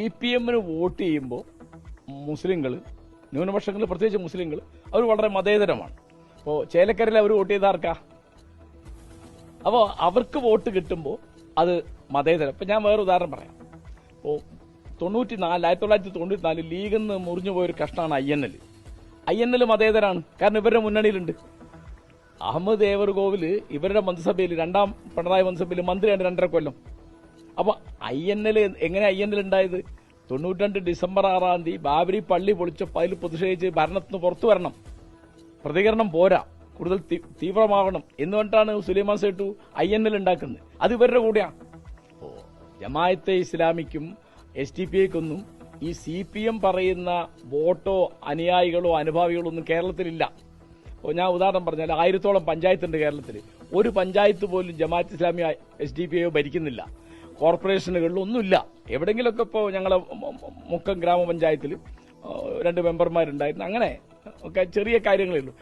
C P എമ്മിന് vote ചെയ്യുമ്പോൾ മുസ്ലിങ്ങൾ ന്യൂനപക്ഷങ്ങൾ പ്രത്യേകിച്ച് മുസ്ലിങ്ങൾ അവർ വളരെ മതേതരമാണ്. അപ്പോൾ ചേലക്കരയിൽ അവർ വോട്ട് ചെയ്ത ആർക്കാ? അപ്പോൾ അവർക്ക് വോട്ട് കിട്ടുമ്പോൾ അത് മതേതരം. ഇപ്പം ഞാൻ വേറെ ഉദാഹരണം പറയാം. ഇപ്പോൾ തൊണ്ണൂറ്റി നാല് ആയിരത്തി തൊള്ളായിരത്തി തൊണ്ണൂറ്റി നാല് ലീഗിൽ നിന്ന് മുറിഞ്ഞു പോയൊരു കഷ്ടമാണ് I N L I N L മതേതരാണ്. കാരണം ഇവരുടെ മുന്നണിയിലുണ്ട്. അഹമ്മദ് ഏവർകോവിൽ ഇവരുടെ മന്ത്രിസഭയിൽ രണ്ടാം പിണറായി മന്ത്രിസഭയിൽ മന്ത്രിയാണ് രണ്ടര കൊല്ലം. അപ്പൊ ഐ എൻ എൽ എങ്ങനെ ഐ എൻ എൽ ഉണ്ടായത്? തൊണ്ണൂറ്റി ഡിസംബർ ആറാം തീയതി ബാബരി പള്ളി പൊളിച്ചപ്പോൾ അതിൽ പ്രതിഷേധിച്ച് ഭരണത്തിന് പുറത്തു വരണം. പ്രതികരണം പോരാ. കൂടുതൽ തീവ്രമാവണം. എന്ന് പറഞ്ഞിട്ടാണ് Sulaiman Sait I N L ഉണ്ടാക്കുന്നത്. അത് ഇവരുടെ കൂടെയാ. ഓ, ജമായത്തെ ഇസ്ലാമിക്കും എസ് ടി പി ഐക്കൊന്നും ഈ സി പി എം പറയുന്ന വോട്ടോ അനുയായികളോ അനുഭാവികളോ ഒന്നും കേരളത്തിലില്ല. ഓ ഞാൻ ഉദാഹരണം പറഞ്ഞാൽ ആയിരത്തോളം പഞ്ചായത്തുണ്ട് കേരളത്തിൽ ഒരു പഞ്ചായത്ത് പോലും Jamaat Islami S D P I ഭരിക്കുന്നില്ല. കോർപ്പറേഷനുകളിൽ ഒന്നുമില്ല എവിടെയെങ്കിലുമൊക്കെ ഇപ്പോൾ ഞങ്ങളെ മുക്കം ഗ്രാമപഞ്ചായത്തിൽ രണ്ട് മെമ്പർമാരുണ്ടായിരുന്നു. അങ്ങനെ ഒക്കെ ചെറിയ കാര്യങ്ങളേ ഉള്ളൂ.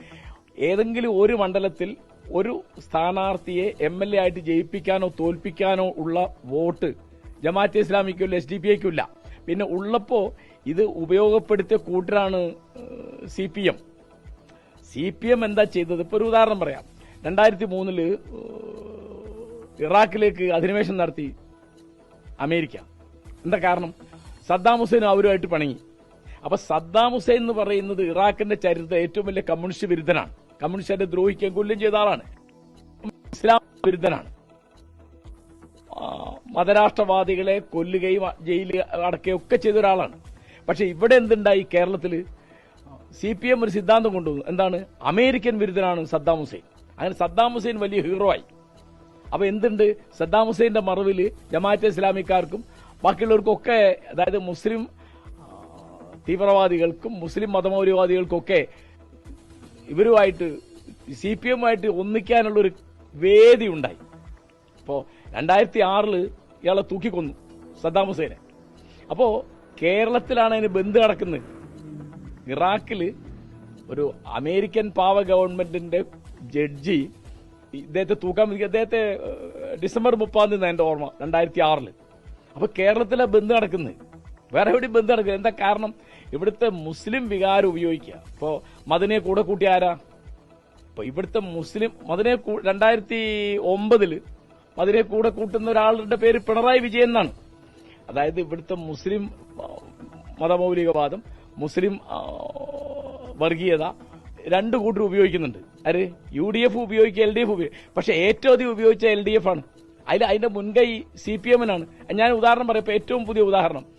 ഏതെങ്കിലും ഒരു മണ്ഡലത്തിൽ ഒരു സ്ഥാനാർത്ഥിയെ എം എൽ എ ആയിട്ട് ജയിപ്പിക്കാനോ തോൽപ്പിക്കാനോ ഉള്ള വോട്ട് ജമാഅത്തെ ഇസ്ലാമിക്കോ എസ് ഡി പി ഐക്കുമില്ല. പിന്നെ ഉള്ളപ്പോ ഇത് ഉപയോഗപ്പെടുത്തിയ കൂട്ടരാണ് C P M. C P M എന്താ ചെയ്തത്? ഇപ്പോൾ ഒരു ഉദാഹരണം പറയാം. രണ്ടായിരത്തി മൂന്നിൽ ഇറാഖിലേക്ക് അധിനിവേശം നടത്തി. അമേരിക്ക. എന്താ കാരണം? സദ്ദാം ഹുസൈൻ അവരുമായിട്ട് പണങ്ങി അപ്പൊ സദ്ദാം ഹുസൈൻ എന്ന് പറയുന്നത് ഇറാഖിന്റെ ചരിത്രത്തിൽ ഏറ്റവും വലിയ കമ്മ്യൂണിസ്റ്റ് വിരുദ്ധനാണ്. കമ്മ്യൂണിസ്റ്റിനെ ദ്രോഹിക്കാൻ കൊല്ലുകയും ചെയ്ത ആളാണ്. ഇസ്ലാം വിരുദ്ധനാണ്. മതരാഷ്ട്രവാദികളെ കൊല്ലുകയും ജയിലിൽ അടക്കുകയും ഒക്കെ ചെയ്ത ഒരാളാണ്. പക്ഷെ ഇവിടെ എന്തുണ്ടായി കേരളത്തിൽ സി പി എം ഒരു സിദ്ധാന്തം കൊണ്ടുവന്നു. എന്താണ്? അമേരിക്കൻ വിരുദ്ധനാണ് സദ്ദാം ഹുസൈൻ. അങ്ങനെ സദ്ദാം ഹുസൈൻ വലിയ ഹീറോ ആയി. അപ്പൊ എന്തുണ്ട്? സദ്ദാം ഹുസൈന്റെ മറവിൽ ജമാഅത്തെ ഇസ്ലാമിക്കാർക്കും ബാക്കിയുള്ളവർക്കൊക്കെ അതായത് മുസ്ലിം തീവ്രവാദികൾക്കും മുസ്ലിം മതമൗര്യവാദികൾക്കൊക്കെ ഇവരുമായിട്ട് സി പി എമ്മുമായിട്ട് ഒന്നിക്കാനുള്ളൊരു വേദി ഉണ്ടായി. അപ്പോൾ രണ്ടായിരത്തി ആറിൽ ഇയാളെ തൂക്കിക്കൊന്നു സദ്ദാം ഹുസൈനെ. അപ്പോൾ കേരളത്തിലാണ് അതിന് ബന്ദ് നടക്കുന്നത്. ഇറാഖിൽ ഒരു അമേരിക്കൻ പാവ ഗവൺമെന്റിന്റെ ജഡ്ജി ഇദ്ദേഹത്തെ തൂക്കാൻ അദ്ദേഹത്തെ ഡിസംബർ മുപ്പാം തീയതി എന്റെ ഓർമ്മ രണ്ടായിരത്തി ആറിൽ അപ്പൊ കേരളത്തിലെ ബന്ദ് നടക്കുന്നത് വേറെ എവിടെയും ബന്ധു നടക്കുന്നത് എന്താ കാരണം? ഇവിടുത്തെ മുസ്ലിം വികാരം ഉപയോഗിക്കുക. ഇപ്പോ മദനെ കൂടെ കൂട്ടി ആരാ? ഇപ്പൊ ഇവിടുത്തെ മുസ്ലിം മതിനെ കൂ- രണ്ടായിരത്തി ഒമ്പതിൽ മതിനെ കൂടെ കൂട്ടുന്ന ഒരാളുടെ പേര് പിണറായി വിജയൻ എന്നാണ്. അതായത് ഇവിടുത്തെ മുസ്ലിം മതമൗലികവാദം മുസ്ലിം വർഗീയത രണ്ട് കൂട്ടർ ഉപയോഗിക്കുന്നുണ്ട്. ആര് യു ഡി എഫ് ഉപയോഗിക്കുക എൽ ഡി എഫ് ഉപയോഗിക്കും പക്ഷെ ഏറ്റവും അധികം ഉപയോഗിച്ച എൽ ഡി എഫ് ആണ്. അതിൽ അതിന്റെ മുൻകൈ സി പി എമ്മിനാണ്. ഞാൻ ഉദാഹരണം പറയാം. ഇപ്പോൾ ഏറ്റവും പുതിയ ഉദാഹരണം.